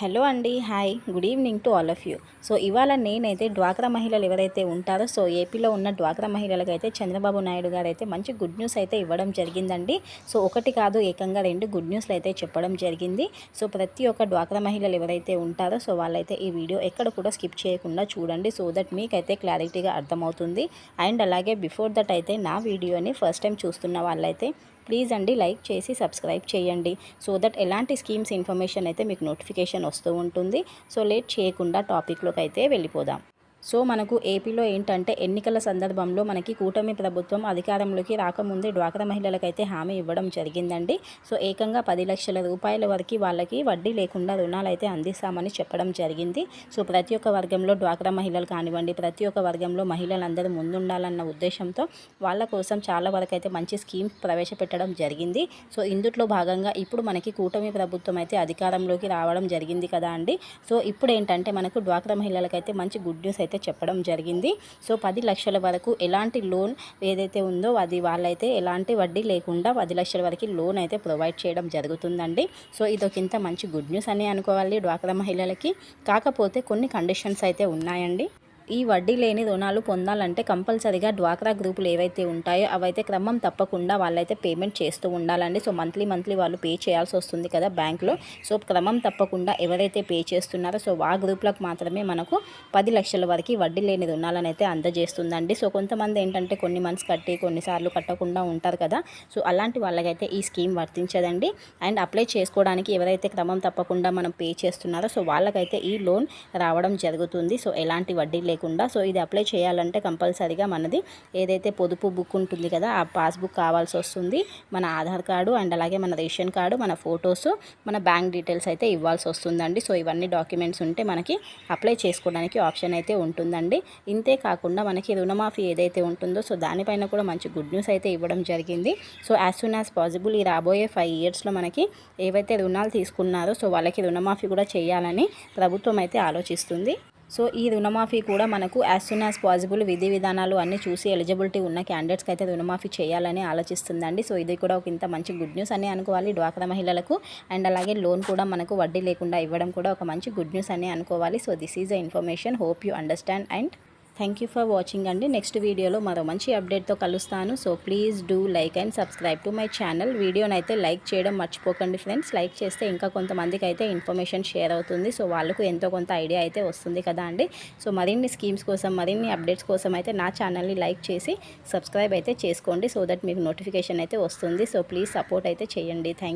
Hello అండి hi. Good evening to all of you. So ఇవాళ నేనైతే డ్వాక్రా మహిళలు ఎవరైతే ఉంటారో సో ఏపీలో ఉన్న డ్వాక్రా మహిళలకు అయితే చంద్రబాబు నాయుడు గారు అయితే మంచి గుడ్ న్యూస్ అయితే ఇవ్వడం జరిగిందండి. సో ఒకటి కాదు ఏకంగా రెండు గుడ్ న్యూస్లు అయితే చెప్పడం జరిగింది. సో ప్రతి ఒక్క డ్వాక్రా మహిళలు ఎవరైతే ఉంటారో సో వాళ్ళైతే ఈ వీడియో ఎక్కడ కూడా స్కిప్ చేయకుండా చూడండి సో దట్ మీకైతే క్లారిటీగా అర్థమవుతుంది. అండ్ అలాగే బిఫోర్ దట్ అయితే నా వీడియోని ఫస్ట్ టైం చూస్తున్న వాళ్ళైతే ప్లీజ్ అండి లైక్ చేసి సబ్స్క్రైబ్ చేయండి. సో దట్ ఎలాంటి స్కీమ్స్ ఇన్ఫర్మేషన్ అయితే మీకు నోటిఫికేషన్ వస్తూ ఉంటుంది. సో లేట్ చేయకుండా టాపిక్లోకి అయితే వెళ్ళిపోదాం. సో మనకు ఏపీలో ఏంటంటే ఎన్నికల సందర్భంలో మనకి కూటమి ప్రభుత్వం అధికారంలోకి రాకముందే డ్వాక్రా మహిళలకైతే హామీ ఇవ్వడం జరిగిందండి. సో ఏకంగా పది లక్షల రూపాయల వరకు వాళ్ళకి వడ్డీ లేకుండా రుణాలు అయితే అందిస్తామని చెప్పడం జరిగింది. సో ప్రతి ఒక్క వర్గంలో డ్వాక్రా మహిళలు కానివ్వండి ప్రతి ఒక్క వర్గంలో మహిళలందరూ ముందుండాలన్న ఉద్దేశంతో వాళ్ళ కోసం చాలా వరకు అయితే మంచి స్కీమ్ ప్రవేశపెట్టడం జరిగింది. సో ఇందుట్లో భాగంగా ఇప్పుడు మనకి కూటమి ప్రభుత్వం అయితే అధికారంలోకి రావడం జరిగింది కదా అండి. సో ఇప్పుడు ఏంటంటే మనకు డ్వాక్రా మహిళలకైతే మంచి గుడ్ న్యూస్ అయితే చెప్పడం జరిగింది. సో పది లక్షల వరకు ఎలాంటి లోన్ ఏదైతే ఉందో అది వాళ్ళైతే ఎలాంటి వడ్డీ లేకుండా పది లక్షల వరకు లోన్ అయితే ప్రొవైడ్ చేయడం జరుగుతుందండి. సో ఇదొకింత మంచి గుడ్ న్యూస్ అని అనుకోవాలి డ్వాక్రా మహిళలకి. కాకపోతే కొన్ని కండిషన్స్ అయితే ఉన్నాయండి. ఈ వడ్డీ లేని రుణాలు పొందాలంటే కంపల్సరీగా డ్వాక్రా గ్రూపులు ఏవైతే ఉంటాయో అవైతే క్రమం తప్పకుండా వాళ్ళైతే పేమెంట్ చేస్తూ ఉండాలండి. సో మంత్లీ మంత్లీ వాళ్ళు పే చేయాల్సి వస్తుంది కదా బ్యాంక్లో. సో క్రమం తప్పకుండా ఎవరైతే పే చేస్తున్నారో సో ఆ గ్రూప్లకు మాత్రమే మనకు పది లక్షల వరకు వడ్డీ లేని రుణాలను అయితే అందజేస్తుందండి. సో కొంతమంది ఏంటంటే కొన్ని మంత్స్ కట్టి కొన్నిసార్లు కట్టకుండా ఉంటారు కదా. సో అలాంటి వాళ్ళకైతే ఈ స్కీమ్ వర్తించదండి. అండ్ అప్లై చేసుకోవడానికి ఎవరైతే క్రమం తప్పకుండా మనం పే చేస్తున్నారో సో వాళ్ళకైతే ఈ లోన్ రావడం జరుగుతుంది. సో ఎలాంటి వడ్డీ లేకుండా సో ఇది అప్లై చేయాలంటే కంపల్సరీగా మనది ఏదైతే పొదుపు బుక్ ఉంటుంది కదా ఆ పాస్బుక్ కావాల్సి వస్తుంది. మన ఆధార్ కార్డు అండ్ అలాగే మన రేషన్ కార్డు మన ఫొటోస్ మన బ్యాంక్ డీటెయిల్స్ అయితే ఇవ్వాల్సి వస్తుందండి. సో ఇవన్నీ డాక్యుమెంట్స్ ఉంటే మనకి అప్లై చేసుకోవడానికి ఆప్షన్ అయితే ఉంటుందండి. ఇంతే కాకుండా మనకి రుణమాఫీ ఏదైతే ఉంటుందో సో దానిపైన కూడా మంచి గుడ్ న్యూస్ అయితే ఇవ్వడం జరిగింది. So as soon as possible ఈ రాబోయే ఫైవ్ ఇయర్స్లో మనకి ఏవైతే రుణాలు తీసుకున్నారో సో వాళ్ళకి రుణమాఫీ కూడా చేయాలని ప్రభుత్వం అయితే ఆలోచిస్తుంది. సో ఈ రుణమాఫీ కూడా మనకు యాజ్ సూన్ యాజ్ పాసిబుల్ విధి విధానాలు అన్నీ చూసి ఎలిజిబిలిటీ ఉన్న క్యాండిడేట్స్కి అయితే రుణమాఫీ చేయాలని ఆలోచిస్తుందండి. సో ఇది కూడా ఒక ఇంత మంచి గుడ్ న్యూస్ అని అనుకోవాలి డ్వాక్రా మహిళలకు. అండ్ అలాగే లోన్ కూడా మనకు వడ్డీ లేకుండా ఇవ్వడం కూడా ఒక మంచి గుడ్ న్యూస్ అని అనుకోవాలి. So this is a information hope you understand and thank you for watching అండి. నెక్స్ట్ వీడియోలో మరో మంచి అప్డేట్తో కలుస్తాను. So please do like and subscribe to my channel వీడియోనైతే లైక్ చేయడం మర్చిపోకండి ఫ్రెండ్స్ లైక్ చేస్తే ఇంకా కొంతమందికి అయితే ఇన్ఫర్మేషన్ షేర్ అవుతుంది. సో వాళ్ళకు ఎంతో కొంత ఐడియా అయితే వస్తుంది కదా అండి. సో మరిన్ని స్కీమ్స్ కోసం మరిన్ని అప్డేట్స్ కోసం అయితే నా ఛానల్ని లైక్ చేసి సబ్స్క్రైబ్ అయితే చేసుకోండి. సో దట్ మీకు నోటిఫికేషన్ అయితే వస్తుంది. సో ప్లీజ్ సపోర్ట్ అయితే చేయండి. థ్యాంక్